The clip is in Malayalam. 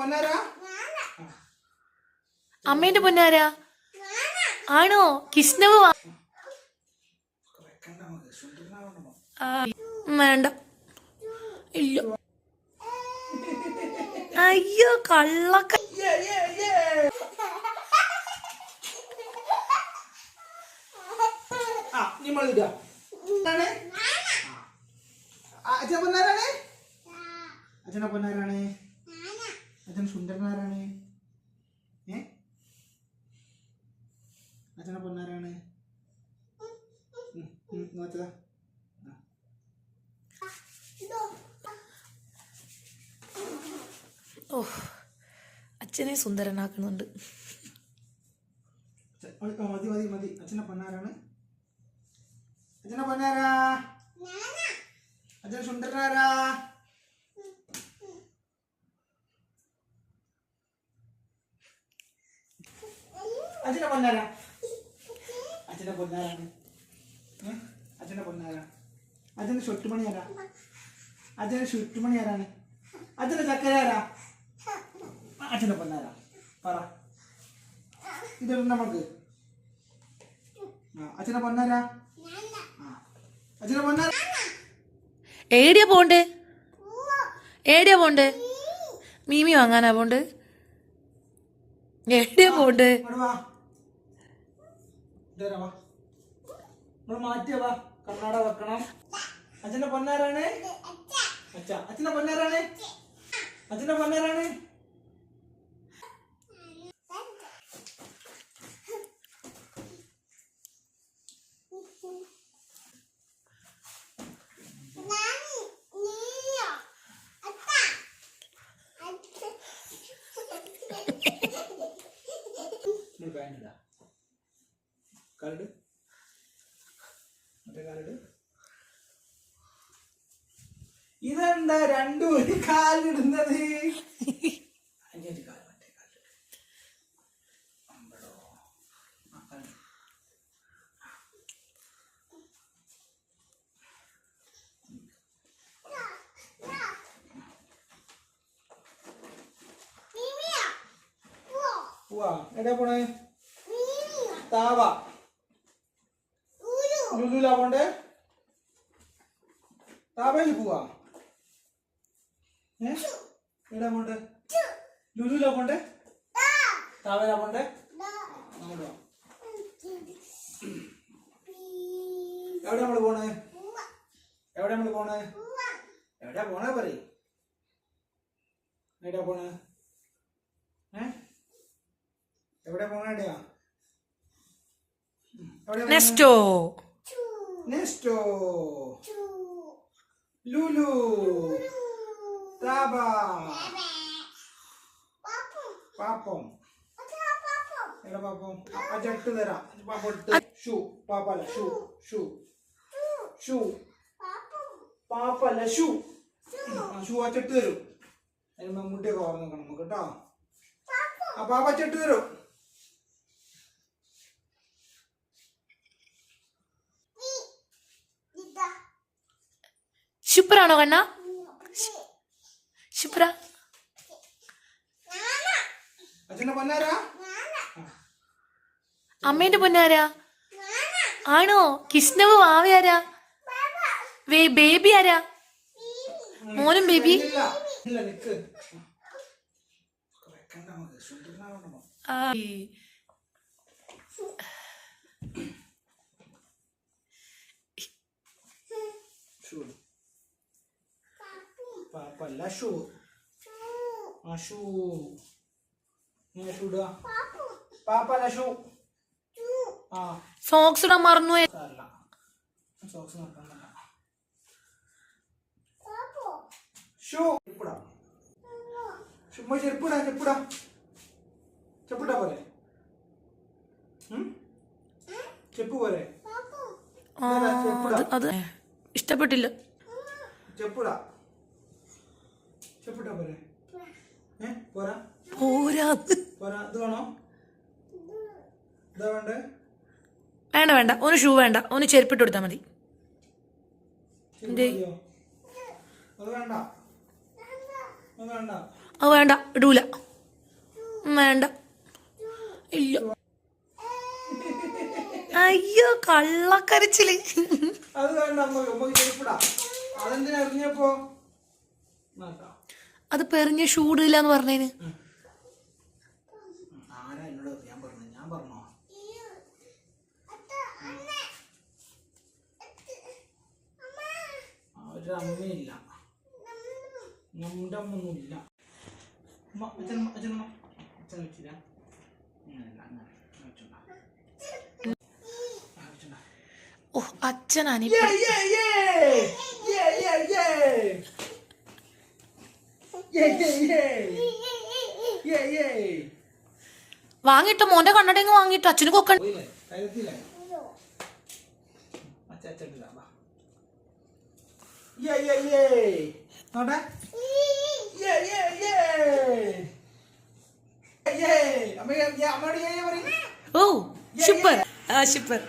പൊന്നാരാ? അമ്മേന്റെ പൊന്നാരാ? ആണോ? കിഷ്ണവ് വേണ്ട. ഇല്ല. അയ്യോ കള്ളക്ക അച്ഛനെ പൊന്നാരാണേ? അച്ഛനെ പൊന്നാരാണ്? അച്ഛൻ സുന്ദരനാരാണ്? ഏ? അച്ഛനെ പൊന്നാരാണ്? നോച്ചതാ ഓ അച്ഛനെ സുന്ദരനാക്കുന്നുണ്ട്. മതി മതി മതി. അച്ഛനെ പൊന്നാരാണ്? അച്ഛനെ പൊന്നാരാ? അച്ഛൻ സുന്ദരനാരാ? അച്ഛനെ പൊന്നാരാ അച്ഛനെ പൊന്നാരാണ്? അച്ഛനെ പൊന്നാരാ അച്ഛന്റെ ചുറ്റുമണി ആരാ അച്ഛന്റെ ചുറ്റുമണി ആരാണ് അച്ഛന്റെ ചക്കര ആരാ പൊന്നാരാ പറ. ഇതൊന്നും നമുക്ക് അച്ഛനെ പൊന്നാരാ. അച്ഛനെ പൊന്നാരാ ഏടിയാ പോണ്ട്? ഏടിയാ പോണ്ട്? മീമി വാങ്ങാനാ പോണ്ട്? എവിടെയാ പോണ്ട്? ഇങ്ങോട്ട് വാ ഇതുവരെ വാ. നമ്മൾ മാറ്റിയ വാ. കണ്ണാട വെക്കണം. അച്ഛന്റെ പൊന്നാരാണ്? അച്ഛ. അച്ഛന്റെ പൊന്നാരാണ്? അച്ഛന്റെ പൊന്നാരാണ്? കാലിട്. മറ്റേ കാലിട്. ഇതെന്താ രണ്ടു ഒരു കാലിടുന്നത്? അഞ്ചഞ്ച് കാൽ മറ്റേ കാലിട്. അമ്പടോ. പോവാ. എവിടെയാ പോണേ? താവ. ലുലുലാ പോണ്ടേ? താവയിൽ പോവാ. ഏ? എവിടെയാ പോണ്ടേ? ലുലുലാ പോണ്ടേ? താപയിലാ പോണ്ടേ? അങ്ങോട്ട് വാ. എവിടെ നമ്മൾ പോണേ? എവിടെ നമ്മൾ പോണേ? എവിടെയാ പോണേ പറയ്? എവിടെയാ പോണേ? ഏ? എവിടെ പോണേടിയാ എവിടെ നെസ്റ്റോ നെസ്റ്റോ ലുലു താബ പാപ്പം എവിടെ പാപ്പം ആ ജട്ട് തരാം. പാപ്പം ഇട്ട് ഷൂ. പാപ്പല ഷൂ. ഷൂ. ഷൂ. പാപ്പല ഷൂ. ഷൂ. ആ ചെട്ട് തരും. അതിന് മമ്മൂട്ടിയൊക്കെ ഓർമ്മ നോക്കണം നമുക്ക് കേട്ടോ. ആ പാപ്പ ചെട്ട് തരും. ശുപ്രാണോ കണ്ണ? ശുപ്ര? അമ്മേന്റെ പൊന്നാരാ? ആണോ? കിഷ്ണവ് വാവയാരാ? വേ ബേബി ആരാ? മോനും ബേബി? ആ, ഷൂ പാപ്പല്ല ഷൂ ആ ഷൂ നീ ഷൂ ഇടുക. പാപ്പല്ല ഷൂ ആ. സോക്സ് ഇടാൻ മറന്നു സോക്സ് നോക്കാൻ ഷൂ ചെരുപ്പിടാ. ചുമ്മാ ചെരുപ്പിടാ ചെരുപ്പിടാ. ചെപ്പിട്ടാ ഉം? ചെപ്പ് അത് ഇഷ്ടപ്പെട്ടില്ല. ചെപ്പിടാ ഇഷ്ടപ്പെട്ടോ പോരെ? ഏ? പോരാ? പോരാ. പോരാ. ഇത് വേണോ? ഇതാ വേണ്ടേ? വേണ്ട വേണ്ട. ഒന്ന് ഷൂ വേണ്ട. ഒന്ന് ചെരുപ്പിട്ട് കൊടുത്താ മതി. അത് വേണ്ട. ഇടൂല. വേണ്ട. ഇല്ല. അയ്യോ കള്ളക്കരച്ചിൽ. അത് വേണ്ട. അമ്മ ചെരുപ്പിടാ. അതെന്തിനാ അറിഞ്ഞപ്പോ നോക്കാം അത് പെറിഞ്ഞ ഷൂടില്ല എന്ന് പറഞ്ഞേന് അമ്മയില്ല. നമ്മുടെ അമ്മ ഒന്നുമില്ല അമ്മ അച്ഛനമ്മ അച്ഛനമ്മ അച്ഛൻ ഓ അച്ഛനാണ് വാങ്ങിട്ട് മോന്റെ കണ്ണടങ്ങ് വാങ്ങിട്ടോ അച്ഛന് കൊക്കണ്ട ഓ സൂപ്പർ സൂപ്പർ